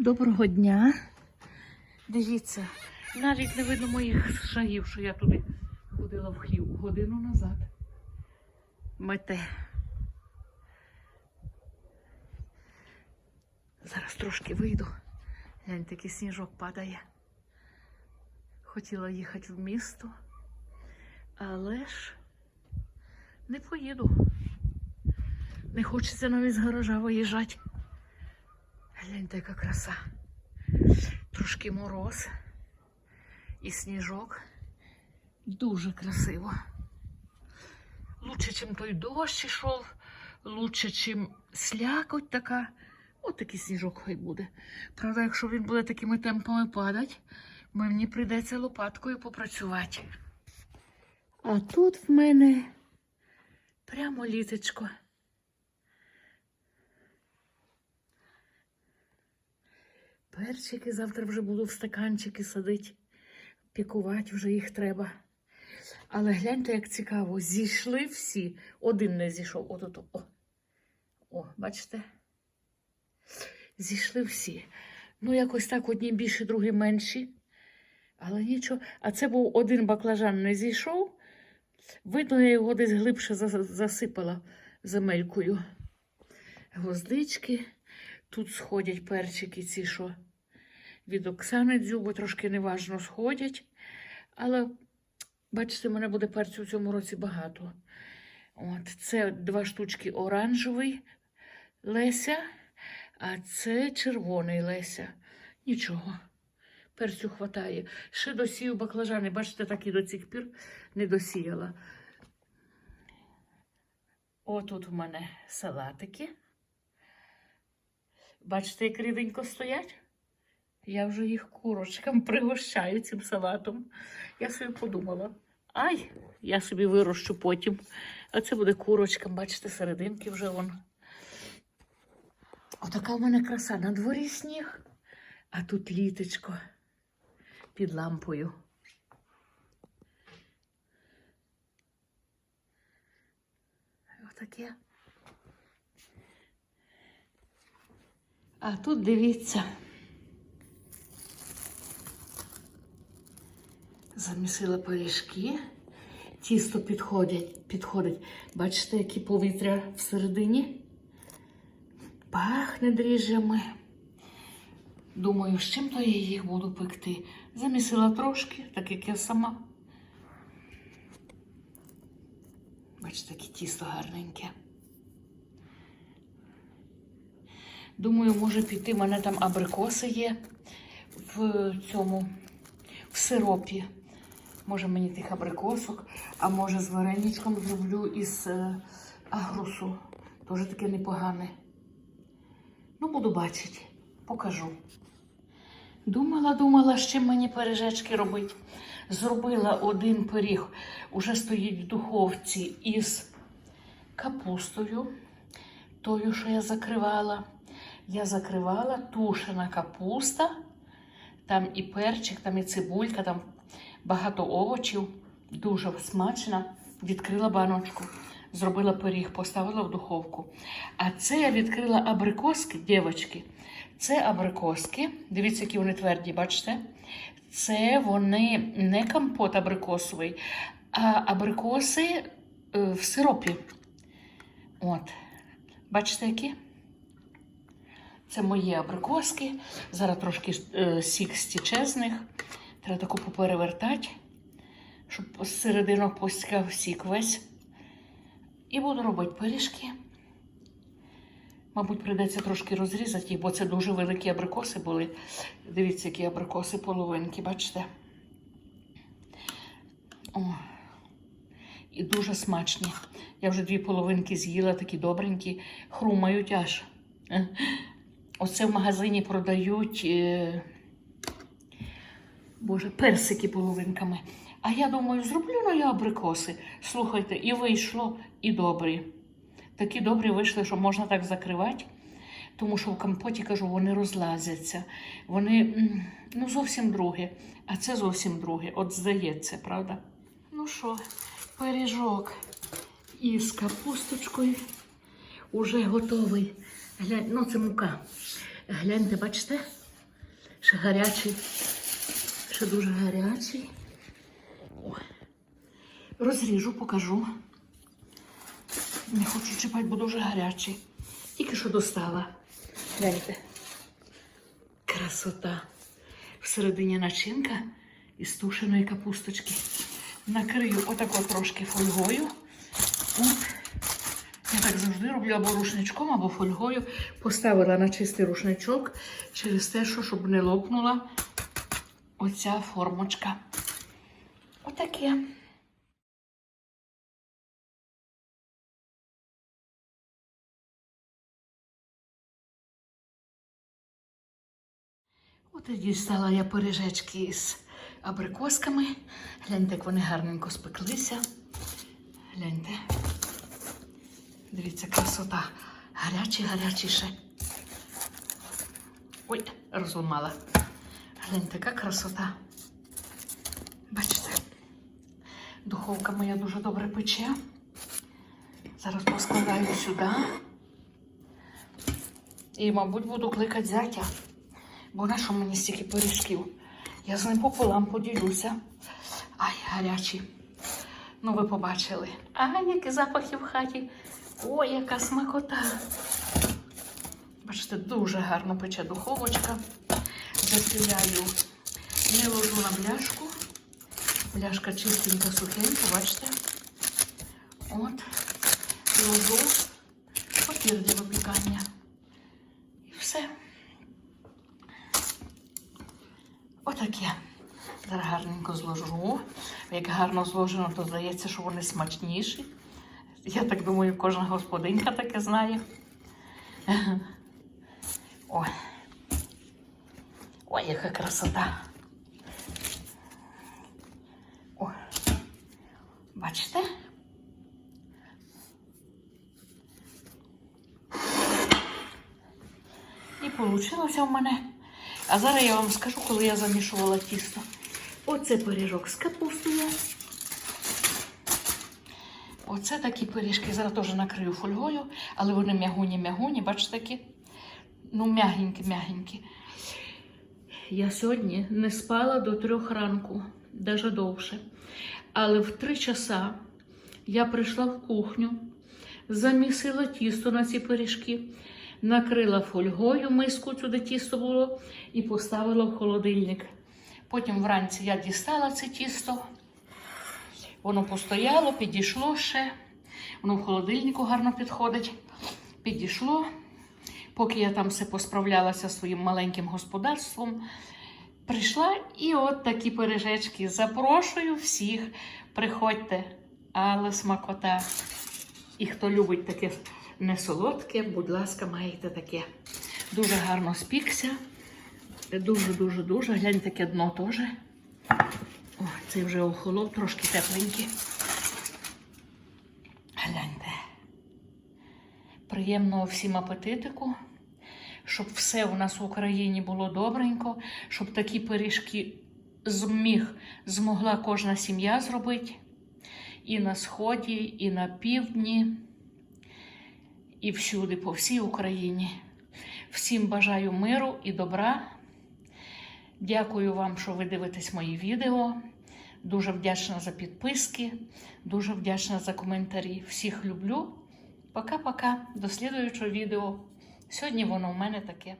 Доброго дня. Дивіться, навіть не видно моїх шагів, що я туди ходила в хлів годину назад. Мете. Зараз трошки вийду. Глянь, такий сніжок падає. Хотіла їхати в місто, але ж не поїду. Не хочеться навіть з гаража виїжджати. Гляньте, яка краса. Трошки мороз і сніжок. Дуже красиво. Лучше, чим той дощ ішов, лучше, чим слякоть така. От такий сніжок хай буде. Правда, якщо він буде такими темпами падати, мені прийдеться лопаткою попрацювати. А тут в мене прямо літочко. Перчики завтра вже буду в стаканчики садити, пікувати вже їх треба. Але гляньте, як цікаво, зійшли всі. Один не зійшов. От, от, о. О, бачите? Зійшли всі. Ну, якось так одні більші, другі менші. Але нічого. А це був один баклажан не зійшов. Видно, я його десь глибше засипала земелькою. Гвоздички. Тут сходять перчики ці, що від Оксани Дзюби трошки неважно сходять. Але, бачите, мене буде перцю в цьому році багато. От, це два штучки оранжевий Леся, а це червоний Леся. Нічого. Перцю хватає. Ще досію баклажани. Бачите, так і до цих пір не досіяла. Отут в мене салатики. Бачите, як рівенько стоять? Я вже їх курочкам пригощаю цим салатом. Я собі подумала, ай, я собі вирощу потім. А це буде курочкам, бачите, серединки вже вон. Отака в мене краса. На дворі сніг, а тут літочко під лампою. Отаке. А тут дивіться. Замісила пиріжки. Тісто підходять, підходить. Бачите, які повітря всередині? Пахне дріжджами. Думаю, з чим то я їх буду пекти. Замісила трошки, так як я сама. Бачите, яке тісто гарненьке. Думаю, може піти. У мене там абрикоси є в цьому, в сиропі. Може мені тих абрикосок, а може з вареничком зроблю із е, агрусу. Теж таке непогане. Ну, буду бачити, покажу. Думала, думала, з чим мені пиріжечки робити. Зробила один пиріг, уже стоїть в духовці із капустою, тою, що я закривала. Я закривала тушена капуста, там і перчик, там і цибулька, там багато овочів, дуже смачно. Відкрила баночку, зробила пиріг, поставила в духовку. А це я відкрила абрикоски, дівчатки. Це абрикоски. Дивіться, які вони тверді, бачите? Це вони не компот абрикосовий, а абрикоси е, в сиропі. От. Бачите, які? Це мої абрикоски. Зараз трошки е, сік стіче з. Треба таку поперевертати, щоб з серединок постікав сік весь. І буду робити пиріжки. Мабуть, прийдеться трошки розрізати їх, бо це дуже великі абрикоси були. Дивіться, які абрикоси половинки, бачите? О, і дуже смачні. Я вже дві половинки з'їла, такі добренькі, хрумають аж. Оце в магазині продають е, боже, персики половинками. А я думаю, зроблю ну я абрикоси. Слухайте, і вийшло, і добрі. Такі добрі вийшли, що можна так закривати. Тому що в компоті, кажу, вони розлазяться. Вони ну, зовсім друге. А це зовсім друге. От здається, правда? Ну що, пиріжок із капусточкою уже готовий. Глянь, ну це мука. Гляньте, бачите? Ще гарячий. Ще дуже гарячий. Розріжу, покажу. Не хочу чіпати, бо дуже гарячий. Тільки що достала. Гляньте. Красота. Всередині начинка із тушеної капусточки. Накрию отако трошки фольгою. От. Я так завжди роблю або рушничком, або фольгою. Поставила на чистий рушничок через те, що щоб не лопнула оця формочка. Отаке. От і дістала я пиріжечки з абрикосками. Гляньте, як вони гарненько спеклися. Гляньте. Дивіться, красота. Гарячі, гарячі ще. Ой, розламала. Гляньте, яка красота. Бачите? Духовка моя дуже добре пече. Зараз поскладаю сюди. І, мабуть, буду кликати зятя. Бо на що мені стільки пиріжків? Я з ним пополам поділюся. Ай, гарячі. Ну, ви побачили. А, які запахи в хаті. Ой, яка смакота. Бачите, дуже гарно пече духовочка. Застеляю, не ложу на бляшку. Бляшка чистенька, сухенька, бачите? От, ложу папір для випікання. І все. Отаке. Зараз гарненько зложу. Як гарно зложено, то здається, що вони смачніші. Я так думаю, кожна господинка таке знає. Ой. Ой, яка красота. Ой. Бачите? І вийшло в мене. А зараз я вам скажу, коли я замішувала тісто. Оце пиріжок з капустою. Оце такі пиріжки. Зараз теж накрию фольгою, але вони м'ягуні-м'ягуні, бачите такі? Ну, м'ягенькі-м'ягенькі. Я сьогодні не спала до трьох ранку, навіть довше. Але в три часа я прийшла в кухню, замісила тісто на ці пиріжки, накрила фольгою миску, де тісто було, і поставила в холодильник. Потім вранці я дістала це тісто. Воно постояло, підійшло ще. Воно в холодильнику гарно підходить. Підійшло. Поки я там все посправлялася своїм маленьким господарством, прийшла і от такі пиріжечки. Запрошую всіх, приходьте, але смакота. І хто любить таке несолодке, будь ласка, маєте таке. Дуже гарно спікся. Дуже-дуже дуже. Глянь, таке дно теж. О, цей вже охолов, трошки тепленький. Гляньте. Приємного всім апетитику, щоб все у нас в Україні було добренько, щоб такі пиріжки зміг, змогла кожна сім'я зробити. І на Сході, і на півдні, і всюди, по всій Україні. Всім бажаю миру і добра. Дякую вам, що ви дивитесь мої відео. Дуже вдячна за підписки, дуже вдячна за коментарі. Всіх люблю. Пока-пока. До слідуючого відео. Сьогодні воно у мене таке.